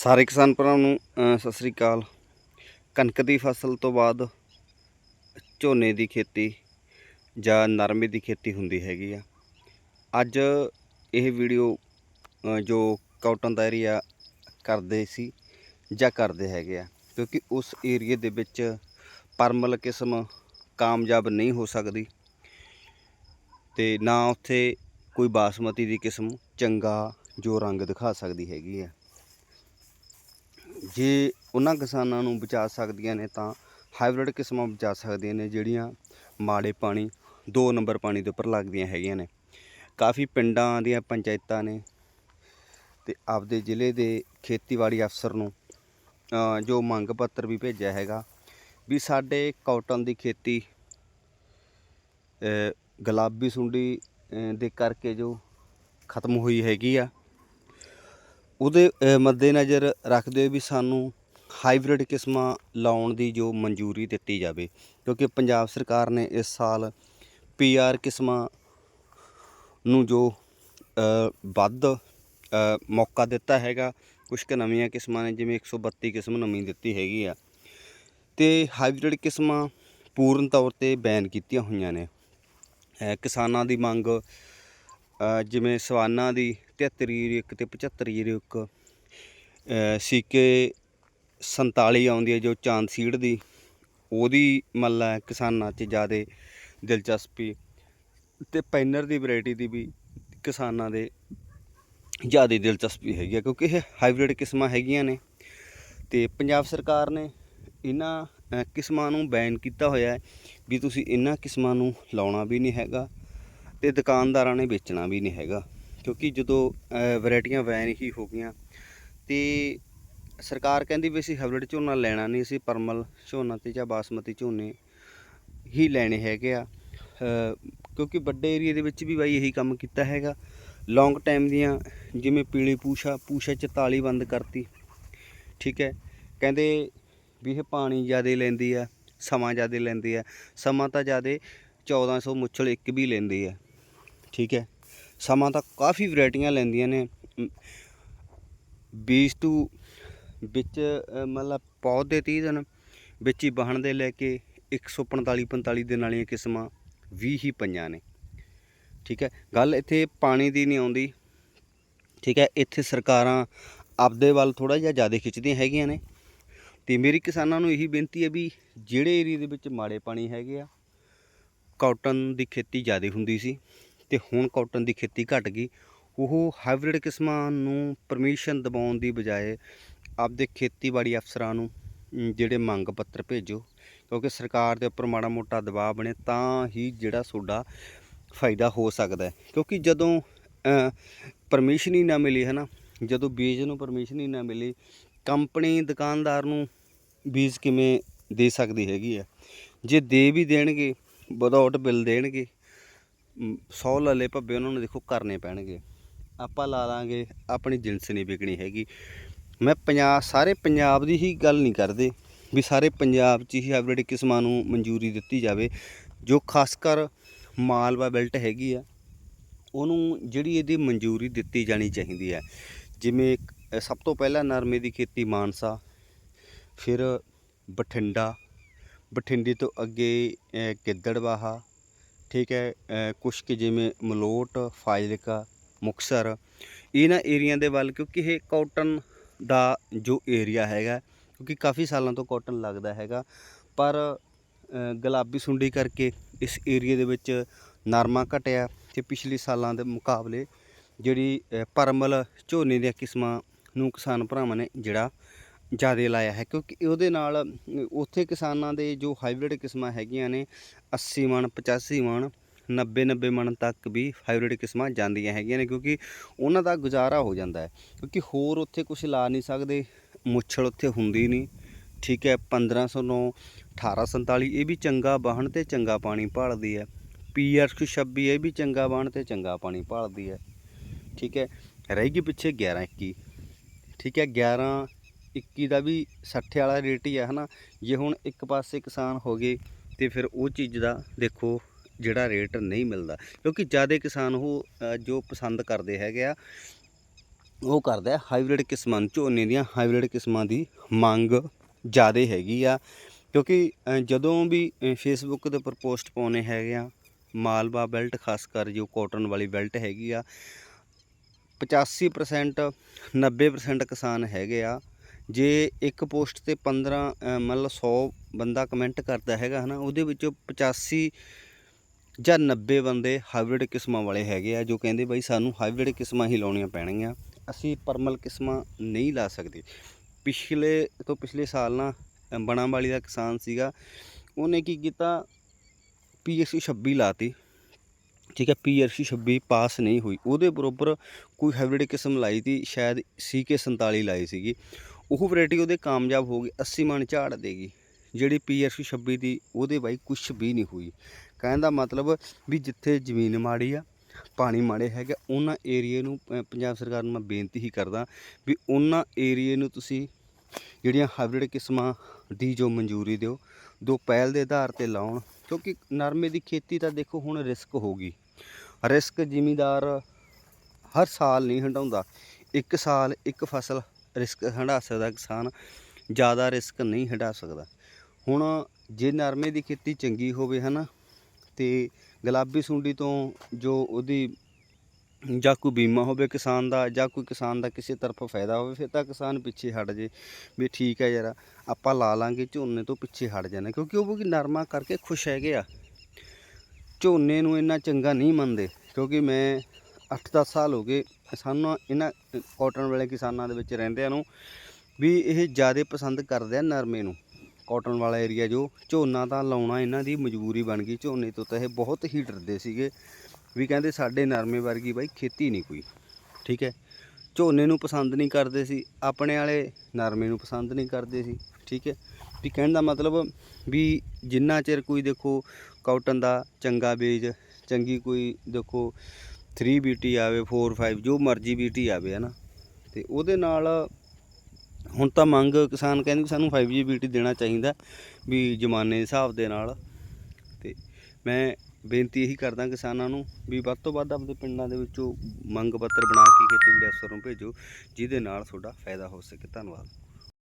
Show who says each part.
Speaker 1: ਸਾਰੇ ਕਿਸਾਨ ਭਰਾਵਾਂ ਨੂੰ ਸਤਿ ਸ੍ਰੀ ਅਕਾਲ। ਕਣਕ ਦੀ ਫਸਲ ਤੋਂ ਬਾਅਦ ਝੋਨੇ ਦੀ ਖੇਤੀ ਜਾਂ ਨਰਮੇ ਦੀ ਖੇਤੀ ਹੁੰਦੀ ਹੈਗੀ ਆ। ਅੱਜ ਇਹ ਵੀਡੀਓ ਜੋ ਕਾਟਨ ਦਾ ਏਰੀਆ ਕਰਦੇ ਸੀ ਜਾਂ ਕਰਦੇ ਹੈਗੇ ਆ, ਕਿਉਂਕਿ ਉਸ ਏਰੀਏ ਦੇ ਵਿੱਚ ਪਰਮਲ ਕਿਸਮ ਕਾਮਯਾਬ ਨਹੀਂ ਹੋ ਸਕਦੀ ਤੇ ਨਾ ਉੱਥੇ ਕੋਈ ਬਾਸਮਤੀ ਦੀ ਕਿਸਮ ਚੰਗਾ ਜੋ ਰੰਗ ਦਿਖਾ ਸਕਦੀ ਹੈਗੀ ਆ। ਜੇ ਉਹਨਾਂ ਕਿਸਾਨਾਂ ਨੂੰ ਬਚਾ ਸਕਦੀਆਂ ਨੇ ਤਾਂ ਹਾਈਬ੍ਰਿਡ ਕਿਸਮਾਂ ਬਚਾ ਸਕਦੀਆਂ ਨੇ, ਜਿਹੜੀਆਂ ਮਾੜੇ ਪਾਣੀ 2 ਨੰਬਰ ਪਾਣੀ ਦੇ ਉੱਪਰ ਲੱਗਦੀਆਂ ਹੈਗੀਆਂ ਨੇ। ਕਾਫੀ ਪਿੰਡਾਂ ਦੀਆਂ ਪੰਚਾਇਤਾਂ ਨੇ ਤੇ ਆਪਦੇ ਜ਼ਿਲ੍ਹੇ ਦੇ ਖੇਤੀਬਾੜੀ ਅਫਸਰ ਨੂੰ ਜੋ ਮੰਗ ਪੱਤਰ ਵੀ ਭੇਜਿਆ ਹੈਗਾ ਵੀ ਸਾਡੇ ਕਾਟਨ ਦੀ ਖੇਤੀ ਗੁਲਾਬੀ ਸੁੰਡੀ ਦੇ ਕਰਕੇ ਜੋ ਖਤਮ ਹੋਈ ਹੈਗੀ ਆ ਉਹਦੇ ਅ, ਮੱਦੇਨਜ਼ਰ ਰੱਖਦੇ ਹੋਏ ਵੀ ਸਾਨੂੰ ਹਾਈਬ੍ਰਿਡ ਕਿਸਮਾਂ ਲਾਉਣ ਦੀ ਜੋ ਮਨਜ਼ੂਰੀ ਦਿੱਤੀ ਜਾਵੇ ਕਿਉਂਕਿ ਪੰਜਾਬ ਸਰਕਾਰ ਨੇ ਇਸ ਸਾਲ ਪੀਆਰ ਕਿਸਮਾਂ ਨੂੰ ਜੋ ਵੱਧ ਮੌਕਾ ਦਿੱਤਾ ਹੈਗਾ ਕੁਝ ਕੁ ਨਵੀਆਂ ਕਿਸਮਾਂ ਨੇ ਜਿਵੇਂ 132 ਕਿਸਮ ਨਵੀਂ ਦਿੱਤੀ ਹੈਗੀ ਆ ਤੇ ਹਾਈਬ੍ਰਿਡ ਕਿਸਮਾਂ ਪੂਰਨ ਤੌਰ ਤੇ ਬੈਨ ਕੀਤੀਆਂ ਹੋਈਆਂ ਨੇ। ਕਿਸਾਨਾਂ ਦੀ ਮੰਗ ਜਿਵੇਂ ਸਵਾਨਾ ਦੀ 73 ਇੱਕ ਤੇ 75 ਇੱਕ ਸੀਕੇ 47 ਆਉਂਦੀ ਹੈ ਜੋ ਚਾਂਦ ਸੀਡ ਦੀ। ਉਹਦੀ ਮੱਲ ਹੈ ਕਿਸਾਨਾਂ 'ਚ ਜ਼ਿਆਦਾ ਦਿਲਚਸਪੀ। ਤੇ ਪੈਨਰ ਦੀ ਵੈਰਾਈਟੀ ਦੀ ਵੀ ਕਿਸਾਨਾਂ ਦੇ ਜ਼ਿਆਦਾ ਦਿਲਚਸਪੀ ਹੈਗੀ ਆ ਕਿਉਂਕਿ ਇਹ ਹਾਈਬ੍ਰਿਡ ਕਿਸਮਾਂ ਹੈਗੀਆਂ ਨੇ। ਤੇ ਪੰਜਾਬ ਸਰਕਾਰ ਨੇ ਇਹਨਾਂ ਕਿਸਮਾਂ ਨੂੰ ਬੈਨ ਕੀਤਾ ਹੋਇਆ ਹੈ ਵੀ ਤੁਸੀਂ ਇਹਨਾਂ ਕਿਸਮਾਂ ਨੂੰ ਲਾਉਣਾ ਵੀ ਨਹੀਂ ਹੈਗਾ ਤੇ ਦੁਕਾਨਦਾਰਾਂ ਨੇ ਵੇਚਣਾ ਵੀ ਨਹੀਂ ਹੈਗਾ। ਕਿਉਂਕਿ ਜਦੋਂ ਅ, ਵੈਰਾਈਟੀਆਂ ਬੈਨ ਹੀ ਹੋ ਗਈਆਂ ਤੇ ਸਰਕਾਰ ਕਹਿੰਦੀ ਵੀ ਅਸੀਂ ਹਾਈਬ੍ਰਿਡ ਝੋਨਾ ਲੈਣਾ ਨਹੀਂ ਅਸੀਂ ਪਰਮਲ ਝੋਨਾ ਤੇ ਜਾਂ ਬਾਸਮਤੀ ਝੋਨੇ ਹੀ ਲੈਣੇ ਹੈਗੇ ਆ। ਕਿਉਂਕਿ ਵੱਡੇ ਏਰੀਆ ਦੇ ਵਿੱਚ ਵੀ ਬਾਈ ਇਹੀ ਕੰਮ ਕੀਤਾ ਹੈਗਾ। ਲੌਂਗ ਟਾਈਮ ਦੀਆਂ ਜਿਵੇਂ ਪੀਲੀ ਪੂਸ਼ਾ ਪੂਛਾ 44 ਬੰਦ ਕਰਤੀ। ਠੀਕ ਹੈ ਕਹਿੰਦੇ ਵੀ ਇਹ ਪਾਣੀ ਜ਼ਿਆਦਾ ਲੈਂਦੀ ਆ ਸਮਾਂ ਜ਼ਿਆਦਾ ਲੈਂਦੀ ਆ ਸਮਾਂ ਤਾਂ ਜ਼ਿਆਦਾ 1400 ਮੁੱਛਲ ਇੱਕ ਵੀ ਲੈਂਦੀ ਆ। ਠੀਕ ਹੈ ਸਮਾਂ ਤਾਂ ਕਾਫੀ ਵੈਰਾਈਟੀਆਂ ਲੈਂਦੀਆਂ ਨੇ। ਅਮ, 20 ਤੋਂ ਵਿੱਚ ਮਤਲਬ ਪੌਦ ਦੇ 30 ਦਿਨ ਵਿੱਚ ਹੀ ਵਾਹਣ ਦੇ ਲੈ ਕੇ 145 45 ਦਿਨ ਵਾਲੀਆਂ ਕਿਸਮਾਂ ਵੀ ਹੀ ਪਈਆਂ ਨੇ। ਠੀਕ ਹੈ ਗੱਲ ਇੱਥੇ ਪਾਣੀ ਦੀ ਨਹੀਂ ਆਉਂਦੀ। ਠੀਕ ਹੈ ਇੱਥੇ ਸਰਕਾਰਾਂ ਆਪਦੇ ਵੱਲ ਥੋੜਾ ਜਿਹਾ ਜ਼ਿਆਦਾ ਖਿੱਚਦੀਆਂ ਹੈਗੀਆਂ ਨੇ। ਤੇ ਮੇਰੀ ਕਿਸਾਨਾਂ ਨੂੰ ਇਹੀ ਬੇਨਤੀ ਹੈ ਵੀ ਜਿਹੜੇ ਏਰੀਆ ਦੇ ਵਿੱਚ ਮਾੜੇ ਪਾਣੀ ਹੈਗੇ ਆ ਕਾਟਨ ਦੀ ਖੇਤੀ ਜ਼ਿਆਦਾ ਹੁੰਦੀ ਸੀ। ਤੇ ਹੁਣ ਕਾਟਨ ਦੀ ਖੇਤੀ ਘਟ ਗਈ। ਉਹ ਹਾਈਬ੍ਰਿਡ ਕਿਸਮਾਂ ਨੂੰ ਪਰਮਿਸ਼ਨ ਦਿਵਾਉਣ ਦੀ ਬਜਾਏ ਆਪਦੇ ਖੇਤੀਬਾੜੀ ਅਫਸਰਾਂ ਨੂੰ ਜਿਹੜੇ ਮੰਗ ਪੱਤਰ ਭੇਜੋ, ਕਿਉਂਕਿ ਸਰਕਾਰ ਦੇ ਉੱਪਰ ਮਾੜਾ ਮੋਟਾ ਦਬਾਅ ਬਣੇ ਤਾਂ ਹੀ ਜਿਹੜਾ ਤੁਹਾਡਾ ਫਾਇਦਾ ਹੋ ਸਕਦਾ ਹੈ। ਕਿਉਂਕਿ ਜਦੋਂ ਪਰਮਿਸ਼ਨ ਹੀ ਨਾ ਮਿਲੀ ਹੈ ਨਾ ਜਦੋਂ ਬੀਜ ਨੂੰ ਪਰਮਿਸ਼ਨ ਹੀ ਨਾ ਮਿਲੀ, ਕੰਪਨੀ ਦੁਕਾਨਦਾਰ ਨੂੰ ਬੀਜ ਕਿਵੇਂ ਦੇ ਸਕਦੀ ਹੈਗੀ ਆ ਜੇ ਦੇ ਵੀ ਦੇਣਗੇ ਵਿਦਆਊਟ ਬਿੱਲ ਦੇਣਗੇ 100 ਲੱਲੇ ਭੱਬੇ ਉਹਨਾਂ ਨੂੰ ਦੇਖੋ ਕਰਨੇ ਪੈਣਗੇ। ਆਪਾਂ ਲਾ ਲਾਂਗੇ, ਆਪਣੀ ਜਿੰਸ ਨਹੀਂ ਵਿਕਣੀ ਹੈਗੀ। ਮੈਂ ਪੰਜਾਬ ਸਾਰੇ ਪੰਜਾਬ ਦੀ ਹੀ ਗੱਲ ਨਹੀਂ ਕਰਦੇ ਵੀ ਸਾਰੇ ਪੰਜਾਬ 'ਚ ਹੀ ਹਾਈਬ੍ਰਿਡ ਕਿਸਮਾਂ ਨੂੰ ਮਨਜ਼ੂਰੀ ਦਿੱਤੀ ਜਾਵੇ। ਜੋ ਖਾਸ ਕਰ ਮਾਲਵਾ ਬੈਲਟ ਹੈਗੀ ਆ, ਉਹਨੂੰ ਜਿਹੜੀ ਇਹਦੀ ਮਨਜ਼ੂਰੀ ਦਿੱਤੀ ਜਾਣੀ ਚਾਹੀਦੀ ਹੈ। ਜਿਵੇਂ ਸਭ ਤੋਂ ਪਹਿਲਾਂ ਨਰਮੇ ਦੀ ਖੇਤੀ ਮਾਨਸਾ, ਫਿਰ ਬਠਿੰਡਾ, ਬਠਿੰਡੇ ਤੋਂ ਅੱਗੇ ਗਿੱਦੜਵਾਹਾ ਠੀਕ ਹੈ ਕੁਛ ਕਿ ਜਿਵੇਂ ਮਲੋਟ, ਫਾਜ਼ਿਲਕਾ, ਮੁਕਤਸਰ, ਇਹਨਾਂ ਏਰੀਆ ਦੇ ਵੱਲ, ਕਿਉਂਕਿ ਇਹ ਕਾਟਨ ਦਾ ਜੋ ਏਰੀਆ ਹੈਗਾ, ਕਿਉਂਕਿ ਕਾਫੀ ਸਾਲਾਂ ਤੋਂ ਕਾਟਨ ਲੱਗਦਾ ਹੈਗਾ, ਪਰ ਗੁਲਾਬੀ ਸੁੰਡੀ ਕਰਕੇ ਇਸ ਏਰੀਆ ਦੇ ਵਿੱਚ ਨਰਮਾ ਘਟਿਆ ਤੇ ਪਿਛਲੇ ਸਾਲਾਂ ਦੇ ਮੁਕਾਬਲੇ ਜਿਹੜੀ ਪਰਮਲ ਝੋਨੇ ਦੀਆਂ ਕਿਸਮਾਂ ਨੂੰ ਕਿਸਾਨ ਭਰਾਵਾਂ ਨੇ ਜਿਹੜਾ ਜ਼ਿਆਦਾ ਲਾਇਆ ਹੈ ਕਿਉਂਕਿ ਉਹਦੇ ਨਾਲ, ਉੱਥੇ ਕਿਸਾਨਾਂ ਦੇ ਜੋ ਹਾਈਬ੍ਰਿਡ ਕਿਸਮਾਂ ਹੈਗੀਆਂ ਨੇ 80 ਮਣ 85 ਮਣ 90 90 ਮਣ ਤੱਕ ਵੀ ਹਾਈਬ੍ਰਿਡ ਕਿਸਮਾਂ ਜਾਂਦੀਆਂ ਹੈਗੀਆਂ ਨੇ ਕਿਉਂਕਿ ਉਹਨਾਂ ਦਾ ਗੁਜ਼ਾਰਾ ਹੋ ਜਾਂਦਾ ਹੈ। ਕਿਉਂਕਿ ਹੋਰ ਉੱਥੇ ਕੁਝ ਲਾ ਨਹੀਂ ਸਕਦੇ, ਮੁੱਛਲ ਉੱਥੇ ਹੁੰਦੀ ਨਹੀਂ, ਠੀਕ ਹੈ 1509 1847 ਇਹ ਵੀ ਚੰਗਾ ਵਾਹਣ ਤੇ ਚੰਗਾ ਪਾਣੀ ਭਾਲਦੀ ਹੈ। ਪੀਆਰ 26 ਇਹ ਵੀ ਚੰਗਾ ਵਾਹਣ ਤੇ ਚੰਗਾ ਪਾਣੀ ਭਾਲਦੀ ਹੈ। ਠੀਕ ਹੈ, ਰਹਿ ਗਈ ਪਿੱਛੇ 11 21 ਠੀਕ ਹੈ 11 21 ਦਾ ਵੀ 60 ਵਾਲਾ ਰੇਟ ਹੀ ਹੈ ਹਨਾ? ਜੇ ਹੁਣ ਇੱਕ ਪਾਸੇ ਕਿਸਾਨ ਹੋ ਗਏ ਤੇ ਫਿਰ ਉਹ ਚੀਜ਼ ਦਾ ਦੇਖੋ ਜਿਹੜਾ ਰੇਟ ਨਹੀਂ ਮਿਲਦਾ। ਕਿਉਂਕਿ ਜ਼ਿਆਦਾ ਕਿਸਾਨ ਉਹ ਜੋ ਪਸੰਦ ਕਰਦੇ ਹੈਗੇ ਆ ਉਹ ਕਰਦਾ ਹਾਈਬ੍ਰਿਡ ਕਿਸਮਾਂ ਨੂੰ, ਝੋਨੇ ਦੀਆਂ ਹਾਈਬ੍ਰਿਡ ਕਿਸਮਾਂ ਦੀ ਮੰਗ ਜ਼ਿਆਦਾ ਹੈਗੀ ਆ। ਕਿਉਂਕਿ ਜਦੋਂ ਵੀ ਫੇਸਬੁੱਕ ਦੇ ਉੱਪਰ ਪੋਸਟ ਪਾਉਣੇ ਹੈਗੇ ਆ ਮਾਲਵਾ ਬੈਲਟ ਖਾਸ ਕਰ ਜੋ ਕਾਟਨ ਵਾਲੀ ਬੈਲਟ ਹੈਗੀ ਆ 85% 90% ਕਿਸਾਨ ਹੈਗੇ ਆ ਜੇ ਇੱਕ ਪੋਸਟ ਤੇ 15 ਮਤਲਬ ਮੰਨ 100 ਬੰਦਾ ਕਮੈਂਟ ਕਰਦਾ ਹੈਗਾ ਹਨਾ ਉਹਦੇ ਵਿੱਚੋਂ 85 ਜਾਂ 90 ਬੰਦੇ ਹਾਈਬ੍ਰਿਡ ਕਿਸਮਾਂ ਵਾਲੇ ਹੈਗੇ ਆ ਜੋ ਕਹਿੰਦੇ ਬਾਈ ਸਾਨੂੰ ਹਾਈਬ੍ਰਿਡ ਕਿਸਮਾਂ ਹੀ ਲਾਉਣੀਆਂ ਪੈਣਗੀਆਂ ਅਸੀਂ ਪਰਮਲ ਕਿਸਮਾਂ ਨਹੀਂ ਲਾ ਸਕਦੇ। ਪਿਛਲੇ ਤੋਂ ਪਿਛਲੇ ਸਾਲ ਨਾ ਅ, ਬਣਾ ਵਾਲੀ ਦਾ ਕਿਸਾਨ ਸੀਗਾ ਉਹਨੇ ਕੀ ਕੀਤਾ ਪੀਐਸਸੀ 26 ਲਾਤੀ ਠੀਕ ਹੈ ਪੀਆਰਸੀ 26 ਪਾਸ ਨਹੀਂ ਹੋਈ। ਉਹਦੇ ਬਰੋਬਰ ਕੋਈ ਹਾਈਬ੍ਰਿਡ ਕਿਸਮ ਲਾਈ ਤੀ ਸ਼ਾਇਦ ਸੀਕੇ 47 ਲਾਈ ਸੀਗੀ। ਉਹ ਵੈਰਾਈਟੀ ਉਹਦੇ ਕਾਮਯਾਬ ਹੋ ਗਈ 80 ਮਣ ਝਾੜ ਦੇਗੀ ਜਿਹੜੀ ਪੀਆਰਸੀ 26 ਦੀ, ਉਹਦੇ ਬਾਈ ਕੁਝ ਵੀ ਨਹੀਂ ਹੋਈ। ਕਹਿਣ ਦਾ ਮਤਲਬ ਵੀ ਜਿੱਥੇ ਜ਼ਮੀਨ ਮਾੜੀ ਆ, ਪਾਣੀ ਮਾੜੇ ਹੈਗੇ, ਉਹਨਾਂ ਏਰੀਏ ਨੂੰ ਪੰਜਾਬ ਸਰਕਾਰ ਨੂੰ ਮੈਂ ਬੇਨਤੀ ਹੀ ਕਰਦਾ ਵੀ ਉਹਨਾਂ ਏਰੀਏ ਨੂੰ ਤੁਸੀਂ ਜਿਹੜੀਆਂ ਹਾਈਬ੍ਰਿਡ ਕਿਸਮਾਂ ਦੀ ਜੋ ਮਨਜ਼ੂਰੀ ਦਿਓ, ਦੋ ਪਹਿਲ ਦੇ ਆਧਾਰ ਤੇ ਲਾਉਣ, ਕਿਉਂਕਿ ਨਰਮੇ ਦੀ ਖੇਤੀ ਤਾਂ ਦੇਖੋ ਹੁਣ ਰਿਸਕ ਹੋਗੀ ਰਿਸਕ ਜ਼ਿਮੀਦਾਰ ਹਰ ਸਾਲ ਨਹੀਂ ਹੰਡਾਉਂਦਾ ਇੱਕ ਸਾਲ, ਇੱਕ ਫਸਲ ਰਿਸਕ ਹੰਢਾ ਸਕਦਾ, ਕਿਸਾਨ ਜ਼ਿਆਦਾ ਰਿਸਕ ਨਹੀਂ ਹੰਢਾ ਸਕਦਾ। ਹੁਣ ਜੇ ਨਰਮੇ ਦੀ ਖੇਤੀ ਚੰਗੀ ਹੋਵੇ, ਹਨਾ, ਤੇ ਗੁਲਾਬੀ ਸੁੰਡੀ ਤੋਂ ਜੋ ਉਹਦੀ ਜਾਂ ਕੋਈ ਬੀਮਾ ਹੋਵੇ ਕਿਸਾਨ ਦਾ, ਜਾਂ ਕੋਈ ਕਿਸਾਨ ਦਾ ਕਿਸੇ ਤਰਫੋਂ ਫਾਇਦਾ ਹੋਵੇ, ਫਿਰ ਤਾਂ ਕਿਸਾਨ ਪਿੱਛੇ ਹਟ ਜੇ, ਵੀ ਠੀਕ ਹੈ ਯਾਰ, ਆਪਾਂ ਲਾ ਲਾਂਗੇ, ਝੋਨੇ ਤੋਂ ਪਿੱਛੇ ਹਟ ਜਾਣਾ ਕਿਉਂਕਿ ਉਹ ਵੀ ਨਰਮਾ ਕਰਕੇ ਖੁਸ਼ ਹੈਗੇ ਆ। ਝੋਨੇ ਨੂੰ ਇੰਨਾ ਚੰਗਾ ਨਹੀਂ ਮੰਨਦੇ, ਕਿਉਂਕਿ ਮੈਂ 8-10 ਸਾਲ ਹੋ ਗਏ ਸਾਨੂੰ ਇਹਨਾਂ ਕਾਟਨ ਵਾਲੇ ਕਿਸਾਨਾਂ ਦੇ ਵਿੱਚ ਰਹਿੰਦਿਆਂ ਨੂੰ ਵੀ ਇਹ ਜ਼ਿਆਦਾ ਪਸੰਦ ਕਰਦੇ ਆ ਨਰਮੇ ਨੂੰ। ਕਾਟਨ ਵਾਲਾ ਏਰੀਆ ਜੋ ਝੋਨਾ ਤਾਂ ਲਾਉਣਾ ਇਹਨਾਂ ਦੀ ਮਜਬੂਰੀ ਬਣ ਗਈ। ਝੋਨੇ ਤੋਂ ਤਾਂ ਇਹ ਬਹੁਤ ਹੀ ਡਰਦੇ ਸੀਗੇ ਵੀ ਕਹਿੰਦੇ ਸਾਡੇ ਨਰਮੇ ਵਰਗੀ ਬਾਈ ਖੇਤੀ ਨਹੀਂ ਕੋਈ। ਠੀਕ ਹੈ? ਝੋਨੇ ਨੂੰ ਪਸੰਦ ਨਹੀਂ ਕਰਦੇ ਸੀ। ਆਪਣੇ ਵਾਲੇ ਨਰਮੇ ਨੂੰ ਪਸੰਦ ਨਹੀਂ ਕਰਦੇ ਸੀ। ਠੀਕ ਹੈ? ਵੀ ਕਹਿਣ ਦਾ ਮਤਲਬ ਵੀ ਜਿੰਨਾ ਚਿਰ ਕੋਈ ਦੇਖੋ ਕਾਟਨ ਦਾ ਚੰਗਾ ਬੀਜ, ਚੰਗੀ ਕੋਈ ਦੇਖੋ 3 BT ਆਵੇ 4 5 ਜੋ ਮਰਜ਼ੀ BT ਆਵੇ, ਹਨਾ? ਤੇ ਉਹਦੇ ਨਾਲ ਹੁਣ ਤਾਂ ਮੰਗ, ਕਿਸਾਨ ਕਹਿੰਦੇ ਵੀ ਸਾਨੂੰ 5G BT ਦੇਣਾ ਚਾਹੀਦਾ ਵੀ ਜ਼ਮਾਨੇ ਦੇ ਹਿਸਾਬ ਦੇ ਨਾਲ। ਤੇ ਮੈਂ ਬੇਨਤੀ ਇਹੀ ਕਰਦਾ ਕਿਸਾਨਾਂ ਨੂੰ ਵੀ ਵੱਧ ਤੋਂ ਵੱਧ ਆਪਣੇ ਪਿੰਡਾਂ ਦੇ ਵਿੱਚੋਂ ਮੰਗ ਪੱਤਰ ਬਣਾ ਕੇ ਖੇਤੀਬਾੜੀ ਅਫਸਰ ਨੂੰ ਭੇਜੋ, ਜਿਹਦੇ ਨਾਲ ਤੁਹਾਡਾ ਫਾਇਦਾ ਹੋ ਸਕੇ। ਧੰਨਵਾਦ।